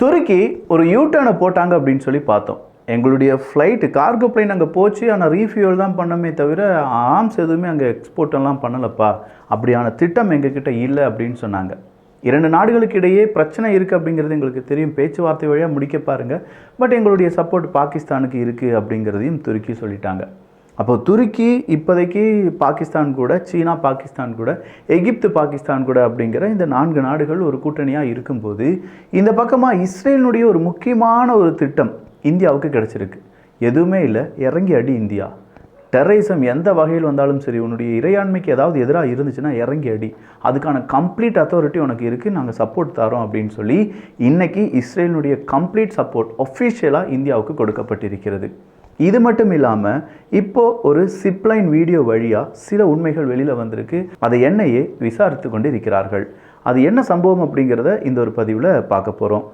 துருக்கி ஒரு யூட்டர்னை போட்டாங்க அப்படின்னு சொல்லி பார்த்தோம். எங்களுடைய ஃப்ளைட்டு கார்கோ பிளைன் அங்கே போச்சு ஆனால் ரீஃபியூல் தான் பண்ணமே தவிர ஆர்ம்ஸ் எதுவுமே அங்கே எக்ஸ்போர்ட்டெல்லாம் பண்ணலப்பா. அப்படியான திட்டம் எங்ககிட்ட இல்லை அப்படின்னு சொன்னாங்க. இரண்டு நாடுகளுக்கு இடையே பிரச்சனை இருக்குது அப்படிங்கிறது எங்களுக்கு தெரியும். பேச்சுவார்த்தை வழியாக முடிக்க பாருங்கள் பட் எங்களுடைய சப்போர்ட் பாகிஸ்தானுக்கு இருக்குது அப்படிங்கிறதையும் துருக்கி சொல்லிட்டாங்க. அப்போ துருக்கி இப்போதைக்கு பாகிஸ்தான் கூட சீனா பாகிஸ்தான் கூட எகிப்து பாகிஸ்தான் கூட அப்படிங்கிற இந்த நான்கு நாடுகள் ஒரு கூட்டணியாக இருக்கும்போது இந்த பக்கமாக இஸ்ரேலினுடைய ஒரு முக்கியமான ஒரு திட்டம் இந்தியாவுக்கு கிடச்சிருக்கு. எதுவுமே இல்லை இறங்கி அடி இந்தியா. டெரரிசம் எந்த வகையில் வந்தாலும் சரி உன்னுடைய இறையாண்மைக்கு ஏதாவது எதிராக இருந்துச்சுன்னா இறங்கி அடி. அதுக்கான கம்ப்ளீட் அத்தாரிட்டி உனக்கு இருக்குது நாங்கள் சப்போர்ட் தரோம் அப்படின்னு சொல்லி இன்னைக்கு இஸ்ரேலினுடைய கம்ப்ளீட் சப்போர்ட் ஒஃபிஷியலாக இந்தியாவுக்கு கொடுக்கப்பட்டிருக்கிறது. இது மட்டும் இல்லாமல் இப்போ ஒரு சிப்லைன் வீடியோ வழியாக சில உண்மைகள் வெளியில் வந்திருக்கு. அதை என்ஐஏ விசாரித்து கொண்டு இருக்கிறார்கள் அது என்ன சம்பவம் அப்படிங்கிறத இந்த ஒரு பதிவில் பார்க்க போகிறோம்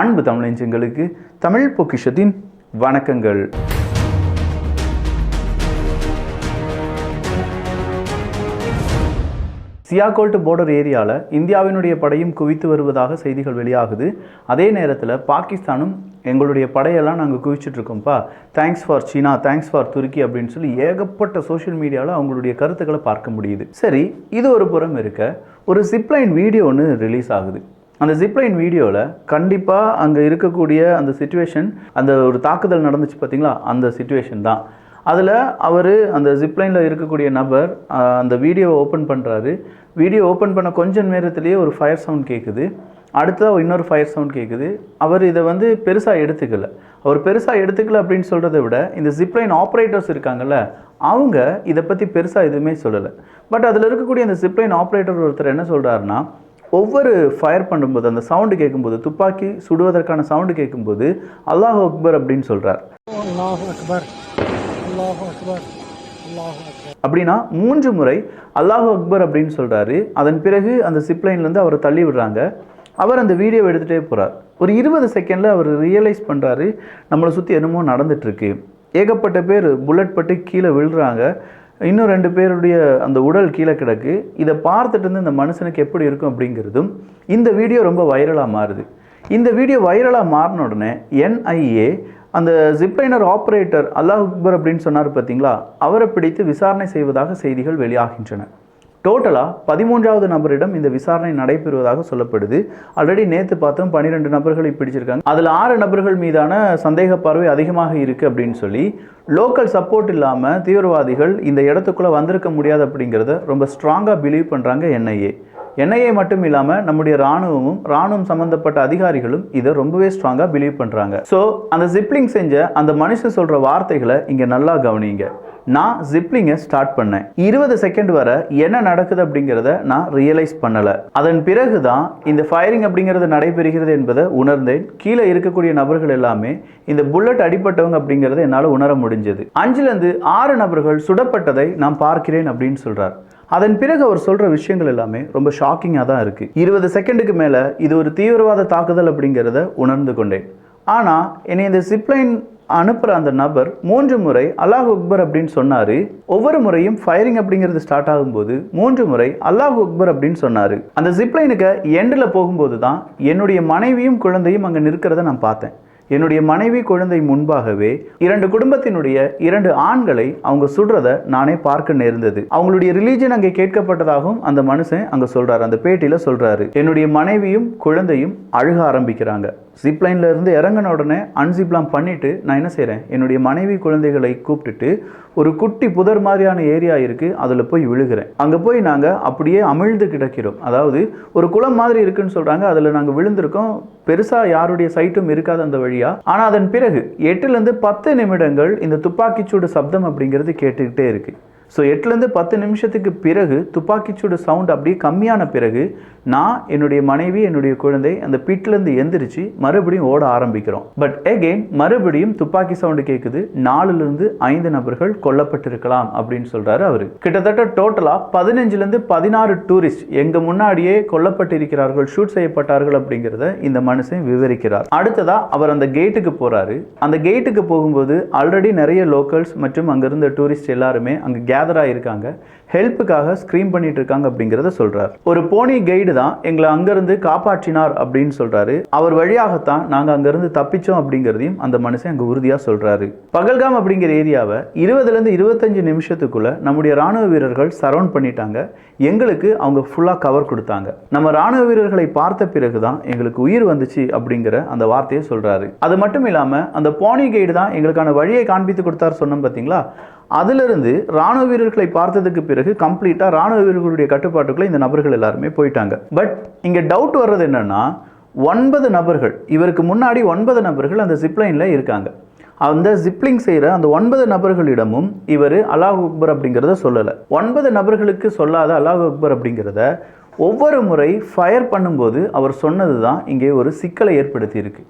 அன்பு தமிழஞ்சங்களுக்கு தமிழ் பொக்கிஷத்தின் வணக்கங்கள். சியாகோல்ட் போர்டர் ஏரியாவில் இந்தியாவினுடைய படையும் குவித்து வருவதாக செய்திகள் வெளியாகுது. அதே நேரத்தில் பாகிஸ்தானும் எங்களுடைய படையெல்லாம் நாங்கள் குவிச்சிட்டு இருக்கோம்ப்பா. Thanks for China thanks for துருக்கி அப்படின்னு சொல்லி ஏகப்பட்ட சோஷியல் மீடியாவில் அவங்களுடைய கருத்துக்களை பார்க்க முடியுது. சரி இது ஒரு புறம் இருக்க. ஒரு சிப்லைன் வீடியோ ஒன்று ரிலீஸ் ஆகுது. அந்த ஜிப்லைன் வீடியோவில் கண்டிப்பாக அங்கே இருக்கக்கூடிய அந்த சுச்சுவேஷன் அந்த ஒரு தாக்குதல் நடந்துச்சு பார்த்தீங்களா அந்த சுச்சுவேஷன் தான். அதில் அவர் அந்த ஜிப்லைனில் இருக்கக்கூடிய நபர் அந்த வீடியோவை ஓப்பன் பண்ணுறாரு வீடியோ ஓப்பன் பண்ண கொஞ்சம் நேரத்துலேயே ஒரு ஃபயர் சவுண்ட் கேட்குது அடுத்ததாக இன்னொரு ஃபயர் சவுண்ட் கேட்குது அவர் இதை வந்து பெருசாக எடுத்துக்கல. அவர் பெருசாக எடுத்துக்கல அப்படின்னு சொல்கிறத விட இந்த ஜிப்லைன் ஆப்ரேட்டர்ஸ் இருக்காங்கல்ல அவங்க இதை பற்றி பெருசாக எதுவுமே சொல்லலை. பட் அதில் இருக்கக்கூடிய அந்த ஜிப்லைன் ஆப்ரேட்டர் ஒருத்தர் என்ன சொல்கிறாருன்னா ஒவ்வொரு ஃபயர் பண்ணும்போது அந்த சவுண்டு கேட்கும்போது துப்பாக்கி சுடுவதற்கான சவுண்டு கேட்கும்போது அல்லாஹ் அக்பர் அப்படின்னு சொல்கிறார் அல்லாஹ் அக்பர். அப்படின்னா மூன்று முறை அல்லாஹ் அக்பர் அப்படின்னு சொல்கிறாரு அதன் பிறகு அந்த சிப்லைன்லேருந்து அவரை தள்ளி விடுறாங்க. அவர் அந்த வீடியோ எடுத்துகிட்டே போகிறார் ஒரு இருபது செகண்டில் அவர் ரியலைஸ் பண்ணுறாரு நம்மளை சுற்றி என்னமோ நடந்துகிட்ருக்கு ஏகப்பட்ட பேர் புல்லட் பட்டு கீழே விழுறாங்க. இன்னும் ரெண்டு பேருடைய அந்த உடல் கீழே கிடக்கு. இதை பார்த்துட்டு இருந்து இந்த மனுஷனுக்கு எப்படி இருக்கும் அப்படிங்கிறதும் இந்த வீடியோ ரொம்ப வைரலாக மாறுது. இந்த வீடியோ வைரலாக மாறின உடனே என்ஐஏ அந்த ஜிப்லைனர் ஆப்ரேட்டர் அல்லாஹ் அக்பர் அப்படின்னு சொன்னார் பார்த்தீங்களா? அவரை பிடித்து விசாரணை செய்வதாக செய்திகள் வெளியாகின்றன. டோட்டலாக பதிமூன்றாவது நபரிடம் இந்த விசாரணை நடைபெறுவதாக சொல்லப்படுது. ஆல்ரெடி நேற்று பார்த்தோம் பன்னிரெண்டு நபர்களை பிடிச்சிருக்காங்க. அதில் ஆறு நபர்கள் மீதான சந்தேக பார்வை அதிகமாக இருக்குது அப்படின்னு சொல்லி லோக்கல் சப்போர்ட் இல்லாமல் தீவிரவாதிகள் இந்த இடத்துக்குள்ளே வந்திருக்க முடியாது அப்படிங்கிறத ரொம்ப ஸ்ட்ராங்காக பிலீவ் பண்ணுறாங்க என்ஐஏ என்ஐஏ மட்டும் இல்லாமல் நம்முடைய ராணுவமும் ராணுவம் சம்பந்தப்பட்ட அதிகாரிகளும் இதை ரொம்பவே ஸ்ட்ராங்காக பிலீவ் பண்ணுறாங்க ஸோ அந்த ஜிப்ளிங் செஞ்ச அந்த மனுஷன் சொல்கிற வார்த்தைகளை இங்கே நல்லா கவனிங்க. நான் ஜிப்ளிங்கை ஸ்டார்ட் பண்ணேன். இருபது செகண்ட் வரை என்ன நடக்குது அப்படிங்கிறத நான் ரியலைஸ் பண்ணலை. அதன் பிறகு தான் இந்த ஃபயரிங் அப்படிங்கிறது நடைபெறுகிறது என்பதை உணர்ந்தேன். கீழே இருக்கக்கூடிய நபர்கள் எல்லாமே இந்த புல்லட் அடிப்பட்டவங்க அப்படிங்கிறத என்னால் உணர முடிஞ்சது. அஞ்சுலேருந்து ஆறு நபர்கள் சுடப்பட்டதை நான் பார்க்கிறேன் அப்படின்னு சொல்கிறார் அதன் பிறகு அவர் சொல்கிற விஷயங்கள் எல்லாமே ரொம்ப ஷாக்கிங்காக தான் இருக்குது இருபது செகண்டுக்கு மேலே இது ஒரு தீவிரவாத தாக்குதல் அப்படிங்கிறத உணர்ந்து கொண்டேன். ஆனால் என்னை இந்த சிப்லைன் அனுப்புகிற அந்த நபர் மூன்று முறை அல்லாஹ் அக்பர் அப்படின்னு சொன்னார். ஒவ்வொரு முறையும் ஃபயரிங் அப்படிங்கிறது ஸ்டார்ட் ஆகும்போது மூன்று முறை அல்லாஹ் அக்பர் அப்படின்னு சொன்னார். அந்த ஜிப்லைனுக்கு எண்டில் போகும்போது தான் என்னுடைய மனைவியும் குழந்தையும் அங்கே நிற்கிறத நான் பார்த்தேன். என்னுடைய மனைவி குழந்தை முன்பாகவே இரண்டு குடும்பத்தினுடைய இரண்டு ஆண்களை அவங்க சுடுறத நானே பார்க்க நேர்ந்தது. அவங்களுடைய ரிலீஜன் அங்கே கேட்கப்பட்டதாகவும் அந்த மனுஷன் அங்கே சொல்றாரு. அந்த பேட்டியில சொல்றாரு. என்னுடைய மனைவியும் குழந்தையும் அழுக ஆரம்பிக்கிறாங்க. ஜிப்லைன்ல இருந்து இறங்கின உடனே அன்சிப்லாம் பண்ணிட்டு நான் என்ன செய்யறேன் என்னுடைய மனைவி குழந்தைகளை கூப்பிட்டுட்டு ஒரு குட்டி புதர் மாதிரியான ஏரியா இருக்கு அதில் போய் விழுகிறேன். அங்கே போய் நாங்கள் அப்படியே அமிழ்ந்து கிடக்கிறோம். அதாவது ஒரு குளம் மாதிரி இருக்குன்னு சொல்கிறாங்க அதில் நாங்கள் விழுந்திருக்கோம். பெருசாக யாருடைய சைட்டும் இருக்காது அந்த வழியாக ஆனால் அதன் பிறகு எட்டுலேருந்து பத்து நிமிடங்கள் இந்த துப்பாக்கிச்சூடு சப்தம் அப்படிங்கிறது கேட்டுக்கிட்டே இருக்குது ஸோ எட்டுலேருந்து பத்து நிமிஷத்துக்கு பிறகு துப்பாக்கிச்சூடு சவுண்ட் அப்படியே கம்மியான பிறகு நான் என்னுடைய மனைவி என்னுடைய குழந்தை அந்த பிட்லேருந்து எந்திரிச்சு மறுபடியும் ஓட ஆரம்பிக்கிறோம். பட் எகெயின் மறுபடியும் துப்பாக்கி சவுண்டு கேட்குது நாலுலேருந்து ஐந்து நபர்கள் கொல்லப்பட்டிருக்கலாம் அப்படின்னு சொல்கிறாரு அவர். கிட்டத்தட்ட டோட்டலாக பதினஞ்சுலேருந்து பதினாறு டூரிஸ்ட் எங்கள் முன்னாடியே கொல்லப்பட்டிருக்கிறார்கள் ஷூட் செய்யப்பட்டார்கள் அப்படிங்கிறத இந்த மனுஷன் விவரிக்கிறார். அடுத்ததாக அவர் அந்த கேட்டுக்கு போகிறாரு அந்த கேட்டுக்கு போகும்போது ஆல்ரெடி நிறைய லோக்கல்ஸ் மற்றும் அங்கிருந்த டூரிஸ்ட் எல்லாருமே அங்கே கேதர் ஆகியிருக்காங்க ஹெல்ப்புக்காக ஸ்க்ரீம் பண்ணிட்டு இருக்காங்க அப்படிங்கிறத சொல்கிறார் ஒரு போனி கைடு தான் எங்களை அங்கிருந்து காப்பாற்றினார் அப்படின்னு சொல்கிறாரு அவர் வழியாகத்தான் நாங்கள் அங்கிருந்து தப்பிச்சோம் அப்படிங்கிறதையும் அந்த மனுஷன் அங்கே உறுதியாக சொல்றாரு. பகல்காம் அப்படிங்கிற ஏரியாவை இருபதுலேருந்து இருபத்தஞ்சு நிமிஷத்துக்குள்ளே நம்முடைய ராணுவ வீரர்கள் சரவுண்ட் பண்ணிட்டாங்க. எங்களுக்கு அவங்க ஃபுல்லாக கவர் கொடுத்தாங்க. நம்ம ராணுவ வீரர்களை பார்த்த பிறகு தான் எங்களுக்கு உயிர் வந்துச்சு அப்படிங்கிற அந்த வார்த்தையை சொல்கிறாரு அது மட்டும் இல்லாமல் அந்த போனி கைடு தான் எங்களுக்கான வழியை காண்பித்து கொடுத்தார் சொன்னோம் பார்த்தீங்களா அதிலிருந்து ராணுவ வீரர்களை பார்த்ததுக்கு பிறகு கம்ப்ளீட்டாக ராணுவ வீரர்களுடைய கட்டுப்பாட்டுக்குள்ள இந்த நபர்கள் எல்லாருமே போயிட்டாங்க. பட் இங்கே டவுட் வர்றது என்னென்னா ஒன்பது நபர்கள் இவருக்கு முன்னாடி ஒன்பது நபர்கள் அந்த ஜிப்லைனில் இருக்காங்க. அந்த ஜிப்ளிங் செய்கிற அந்த ஒன்பது நபர்களிடமும் இவர் அல்லாஹ் அக்பர் அப்படிங்கிறத சொல்லலை. ஒன்பது நபர்களுக்கு சொல்லாத அல்லாஹ் அக்பர் அப்படிங்கிறத ஒவ்வொரு முறை ஃபயர் பண்ணும்போது அவர் சொன்னது தான் இங்கே ஒரு சிக்கலை ஏற்படுத்தியிருக்கு.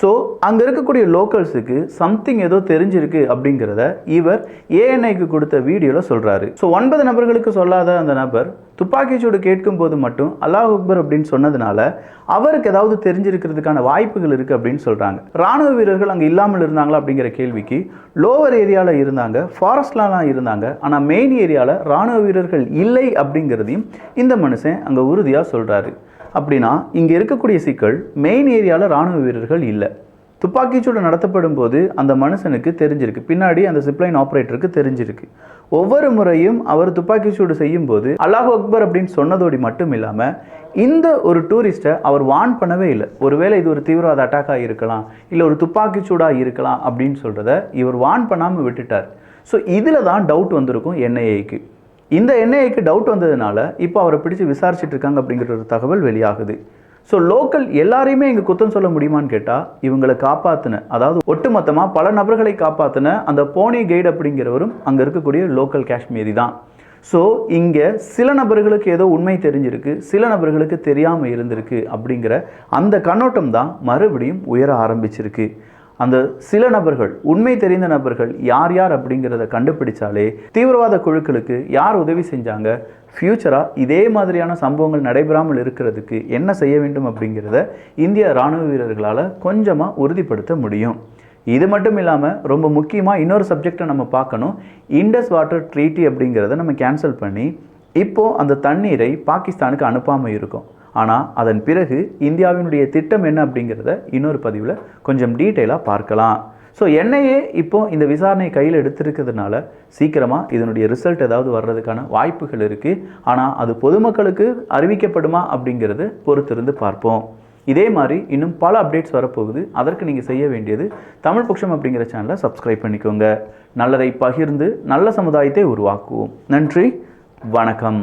ஸோ அங்கே இருக்கக்கூடிய லோக்கல்ஸுக்கு சம்திங் ஏதோ தெரிஞ்சிருக்கு அப்படிங்கிறத இவர் ஏஎன்ஐக்கு கொடுத்த வீடியோவில் சொல்கிறாரு ஸோ ஒன்பது நபர்களுக்கு சொல்லாத அந்த நபர் துப்பாக்கிச்சூடு கேட்கும் போது மட்டும் அல்லாஹ் அக்பர் அப்படின்னு சொன்னதுனால அவருக்கு ஏதாவது தெரிஞ்சிருக்கிறதுக்கான வாய்ப்புகள் இருக்குது அப்படின்னு சொல்கிறாங்க ராணுவ வீரர்கள் அங்கே இல்லாமல் இருந்தாங்களா அப்படிங்கிற கேள்விக்கு லோவர் ஏரியாவில் இருந்தாங்க ஃபாரஸ்ட்லாம் இருந்தாங்க. ஆனால் மெயின் ஏரியாவில் ராணுவ வீரர்கள் இல்லை அப்படிங்கிறதையும் இந்த மனுஷன் அங்கே உறுதியாக சொல்கிறாரு அப்படின்னா இங்கே இருக்கக்கூடிய சிக்கல் மெயின் ஏரியாவில் ராணுவ வீரர்கள் இல்லை. துப்பாக்கிச்சூடு நடத்தப்படும் போது அந்த மனுஷனுக்கு தெரிஞ்சிருக்கு. பின்னாடி அந்த சிப்லைன் ஆப்ரேட்டருக்கு தெரிஞ்சிருக்கு. ஒவ்வொரு முறையும் அவர் துப்பாக்கிச்சூடு செய்யும் போது அல்லாஹ் அக்பர் அப்படின்னு சொன்னதோடு மட்டும் இல்லாமல் இந்த ஒரு டூரிஸ்ட்டை அவர் வான் பண்ணவே இல்லை. ஒருவேளை இது ஒரு தீவிரவாத அட்டாக்காக இருக்கலாம் இல்லை ஒரு துப்பாக்கிச்சூடாக இருக்கலாம் அப்படின்னு சொல்கிறத இவர் வான் பண்ணாமல் விட்டுட்டார். ஸோ இதில் தான் டவுட் வந்திருக்கும் என்ஐஏக்கு இந்த என்ஐஏக்கு டவுட் வந்ததுனால இப்போ அவரை பிடிச்சு விசாரிச்சுட்டு இருக்காங்க அப்படிங்கிற ஒரு தகவல் வெளியாகுது. ஸோ லோக்கல் எல்லாரையுமே இங்கே குத்தம் சொல்ல முடியுமான்னு கேட்டால் இவங்களை காப்பாற்றின அதாவது ஒட்டுமொத்தமாக பல நபர்களை காப்பாற்றின அந்த போனி கைடு அப்படிங்கிறவரும் அங்கே இருக்கக்கூடிய லோக்கல் காஷ்மீரி தான். ஸோ இங்கே சில நபர்களுக்கு ஏதோ உண்மை தெரிஞ்சிருக்கு சில நபர்களுக்கு தெரியாமல் இருந்திருக்கு அப்படிங்கிற அந்த கண்ணோட்டம் தான் மறுபடியும் உயர ஆரம்பிச்சிருக்கு. அந்த சில நபர்கள் உண்மை தெரிந்த நபர்கள் யார் யார் அப்படிங்கிறத கண்டுபிடிச்சாலே தீவிரவாத குழுக்களுக்கு யார் உதவி செஞ்சாங்க? ஃப்யூச்சராக இதே மாதிரியான சம்பவங்கள் நடைபெறாமல் இருக்கிறதுக்கு என்ன செய்ய வேண்டும் அப்படிங்கிறத இந்திய இராணுவ வீரர்களால் கொஞ்சமாக உறுதிப்படுத்த முடியும். இது மட்டும் இல்லாமல் ரொம்ப முக்கியமாக இன்னொரு சப்ஜெக்டை நம்ம பார்க்கணும். இண்டஸ் வாட்டர் ட்ரீட்டி அப்படிங்கிறத நம்ம கேன்சல் பண்ணி இப்போது அந்த தண்ணீரை பாகிஸ்தானுக்கு அனுப்பாமல் இருக்கும். ஆனால் அதன் பிறகு இந்தியாவினுடைய திட்டம் என்ன அப்படிங்கிறத இன்னொரு பதிவில் கொஞ்சம் டீட்டெயிலாக பார்க்கலாம். ஸோ என்னையே இப்போ இந்த விசாரணை கையில் எடுத்திருக்கிறதுனால சீக்கிரமாக இதனுடைய ரிசல்ட் ஏதாவது வர்றதுக்கான வாய்ப்புகள் இருக்குது ஆனால் அது பொதுமக்களுக்கு அறிவிக்கப்படுமா அப்படிங்கிறது பொறுத்திருந்து பார்ப்போம். இதே மாதிரி இன்னும் பல அப்டேட்ஸ் வரப்போகுது. அதற்கு நீங்கள் செய்ய வேண்டியது தமிழ் புக்ஷம் அப்படிங்கிற சேனலை சப்ஸ்கிரைப் பண்ணிக்கோங்க. நல்லதை பகிர்ந்து நல்ல சமுதாயத்தை உருவாக்குவோம். நன்றி. வணக்கம்.